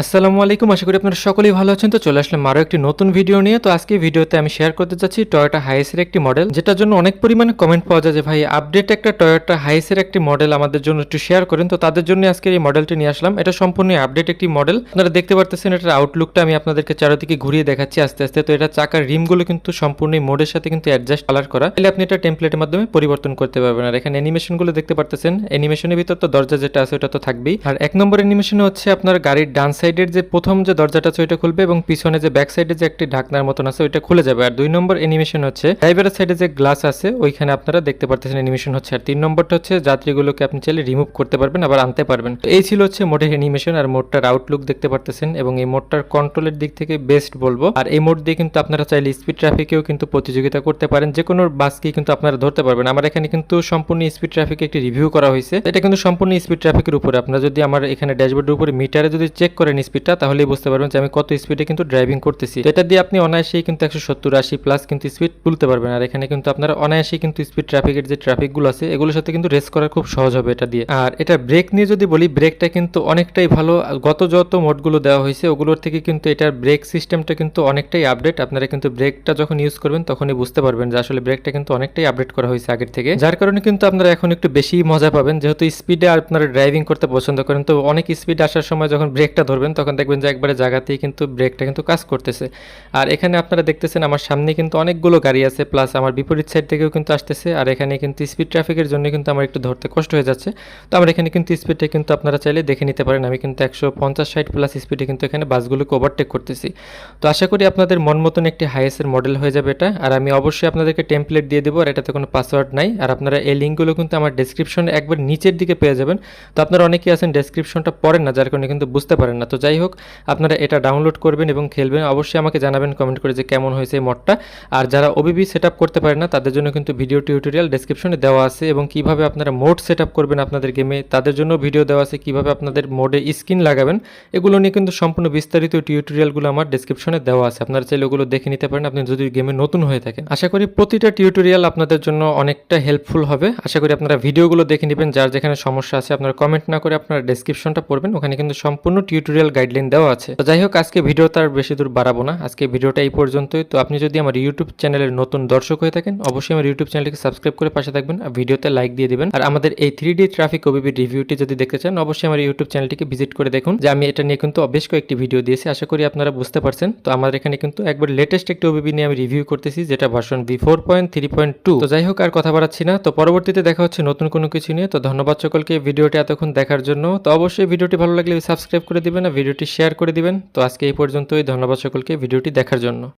আসসালামু আলাইকুম, আশা করি আপনারা সকলেই ভালো আছেন। তো চলে আসলাম আরও একটি নতুন ভিডিও নিয়ে। তো আজকে ভিডিওতে আমি শেয়ার করতে যাচ্ছি টয়োটা হাইসের একটি মডেল যেটার জন্য অনেক পরিমাণে কমেন্ট পাওয়া যায় যে, ভাই আপডেট একটা টয়োটা হাইসের একটি মডেল আমাদের জন্য একটু শেয়ার করেন। তো তাদের জন্য আজকে এই মডেলটি নিয়ে আসলাম। এটা সম্পূর্ণ আপডেট একটি মডেল আপনারা দেখতে পারতেছেন এটার আউটলুকটা আমি আপনাদেরকে চারদিকে ঘুরিয়ে দেখাচ্ছি আস্তে আস্তে। তো এটা চাকার রিমগুলো কিন্তু সম্পূর্ণ মোডের সাথে কিন্তু অ্যাডজাস্ট কালার করা। তাহলে আপনি এটা টেমপ্লেটের মাধ্যমে পরিবর্তন করতে পারবেন। আর এখানে অ্যানিমেশনগুলো দেখতে পারতেছেন। অ্যানিমেশনের ভিতর তো দরজা যেটা আছে, ওটা তো থাকবেই। আর এক নম্বর অ্যানিমেশনে হচ্ছে আপনার গাড়ির ডান সাইডের যে প্রথম যে দরজাটা আছে, ওইটা খুলবে এবং পিছনে যে ব্যাক সাইডে যে একটি ঢাকনার মতন আছে, ওইটা খুলে যাবে। আর দুই নম্বর অ্যানিমেশন হচ্ছে ড্রাইভারের সাইডে যে গ্লাস আছে, ওইখানে আপনারা দেখতে পারতেছেন অ্যানিমেশন হচ্ছে। আর তিন নম্বরটা হচ্ছে, যাত্রীগুলোকে আপনি চাইলে রিমুভ করতে পারবেন, আবার আনতে পারবেন। তো এই ছিল হচ্ছে মোটের অ্যানিমেশন আর মোটটার আউটলুক দেখতে পারতেছেন এবং এই মোটটার কন্ট্রোলের দিক থেকে বেস্ট বলব। আর এই মোড দিয়ে কিন্তু আপনারা চাইলে স্পিড ট্রাফিকেও কিন্তু প্রতিযোগিতা করতে পারেন যে কোনো বাসকে কিন্তু আপনারা ধরতে পারবেন। আমার এখানে কিন্তু সম্পূর্ণ স্পিড ট্রাফিকে একটি রিভিউ করা হয়েছে। এটা কিন্তু সম্পূর্ণ স্পিড ট্রাফিকের উপরে। আপনারা যদি আমার এখানে ড্যাশবোর্ডের উপরে মিটারে যদি চেক করেন স্পিডটা তাহলেই বুঝতে পারবেন যে আমি কত স্পিডে কিন্তু ড্রাইভিং করতেছি। এটা দিয়ে আপনি অনায়াসেই কিন্তু একশো সত্তর আশি প্লাস কিন্তু স্পিড তুলতে পারবেন। আর এখানে কিন্তু আপনারা অনায়াসেই কিন্তু স্পিড ট্রাফিকের যে ট্রাফিকগুলো আছে, এগুলোর সাথে কিন্তু রেস করা খুব সহজ হবে এটা দিয়ে। আর এটা ব্রেক নিয়ে যদি বলি ব্রেকটা কিন্তু অনেকটাই ভালো। গত যত মোডগুলো দেওয়া হয়েছে, ওগুলোর থেকে কিন্তু এটার ব্রেক সিস্টেমটা কিন্তু অনেকটাই আপডেট আপনারা কিন্তু ব্রেকটা যখন ইউজ করবেন, তখনই বুঝতে পারবেন যে আসলে ব্রেকটা কিন্তু অনেকটাই আপডেট করা হয়েছে আগের থেকে। যার কারণে কিন্তু আপনারা এখন একটু বেশি মজা পাবেন। যেহেতু স্পিডে আপনারা ড্রাইভিং করতে পছন্দ করেন, তো অনেক স্পিড আসার সময় যখন ব্রেকটা ধরবেন তখন দেখবেন যে একবারে জায়গাতেই কিন্তু ব্রেকটা কিন্তু কাজ করতেছে। আর এখানে আপনারা দেখতেছেন আমার সামনে কিন্তু অনেকগুলো গাড়ি আছে প্লাস আমার বিপরীত সাইড থেকেও কিন্তু আসতেছে। আর এখানে কিন্তু স্পিড ট্রাফিকের জন্য কিন্তু আমার একটু ধরতে কষ্ট হয়ে যাচ্ছে। তো আমার এখানে কিন্তু স্পিডটা কিন্তু আপনারা চাইলে দেখে নিতে পারেন। আমি কিন্তু একশো পঞ্চাশ ষাট প্লাস স্পিডে কিন্তু এখানে বাসগুলোকে ওভারটেক করতেছি। তো আশা করি আপনাদের মন মতন একটি হাইয়েস্টের মডেল হয়ে যাবে এটা। আর আমি অবশ্যই আপনাদেরকে টেমপ্লেট দিয়ে দেবো, আর এটাতে কোনো পাসওয়ার্ড নাই। আর আপনারা এই লিঙ্কগুলো কিন্তু আমার ডেসক্রিপশনে একবার নিচের দিকে পেয়ে যাবেন। তো আপনারা অনেকেই আছেন ডেসক্রিপশনটা পড়েন না, যার কারণে কিন্তু বুঝতে পারেন না। তো যাই হোক, আপনারা এটা ডাউনলোড করবেন এবং খেলবেন। অবশ্যই আমাকে জানাবেন কমেন্ট করে যে কেমন হয়েছে এই মডটা আর যারা ওবিবি সেট করতে পারে না, তাদের জন্য কিন্তু ভিডিও টিউটোরিয়াল ডেসক্রিপশনে দেওয়া আছে এবং কীভাবে আপনারা মোড সেট করবেন আপনাদের গেমে তাদের জন্য ভিডিও দেওয়া আছে কীভাবে আপনাদের মোডে স্ক্রিন লাগাবেন। এগুলো নিয়ে কিন্তু সম্পূর্ণ বিস্তারিত টিউটোরিয়ালগুলো আমার ডেসক্রিপশনে দেওয়া আছে। আপনারা চাইলে ওগুলো দেখে নিতে পারেন। আপনি যদি গেমে নতুন হয়ে থাকেন। আশা করি প্রতিটা টিউটোরিয়াল আপনাদের জন্য অনেকটা হেল্পফুল হবে। আশা করি আপনারা ভিডিওগুলো দেখে নেবেন। যার যেখানে সমস্যা আছে, আপনারা কমেন্ট না করে আপনারা ডেসক্রিপশনটা পড়বেন। ওখানে কিন্তু সম্পূর্ণ টিউটোরিয়াল গাইডলাইন দেওয়া আছে। তো যাই হোক আজকে ভিডিওটা আর বেশি দূর বাড়াবো না। আজকে ভিডিওটা এই পর্যন্তই। তো আপনি যদি আমার ইউটিউব চ্যানেলের নতুন দর্শক হয়ে থাকেন, অবশ্যই আমার ইউটিউব চ্যানেলটিকে সাবস্ক্রাইব করে পাশে থাকবেন আর ভিডিওতে লাইক দিয়ে দিবেন। আর আমাদের এই থ্রি ডি ট্রাফিক ওবিবি রিভিউটি যদি দেখতে চান, অবশ্যই আমার ইউটিউব চ্যানেলটিকে ভিজিট করে দেখুন। যে আমি এটা নিয়ে কিন্তু বেশ কয়েকটি ভিডিও দিয়েছি, আশা করি আপনারা বুঝতে পারছেন। তো আমার এখানে কিন্তু একবার লেটেস্ট একটি ওবিবি নিয়ে আমি রিভিউ করতেছি, যেটা version V four point three point two তো যাই হোক আর কথা বাড়াচ্ছি না। তো পরবর্তীতে দেখা হচ্ছে নতুন কোনো কিছু নিয়ে। তো ধন্যবাদ সকলকে ভিডিওটি এতক্ষণ দেখার জন্য। তো অবশ্যই ভিডিওটি ভালো লাগলে সাবস্ক্রাইব করে দিবেন ভিডিওটি শেয়ার করে দিবেন। তো আজকে এই পর্যন্তই। ধন্যবাদ সকলকে ভিডিওটি দেখার জন্য।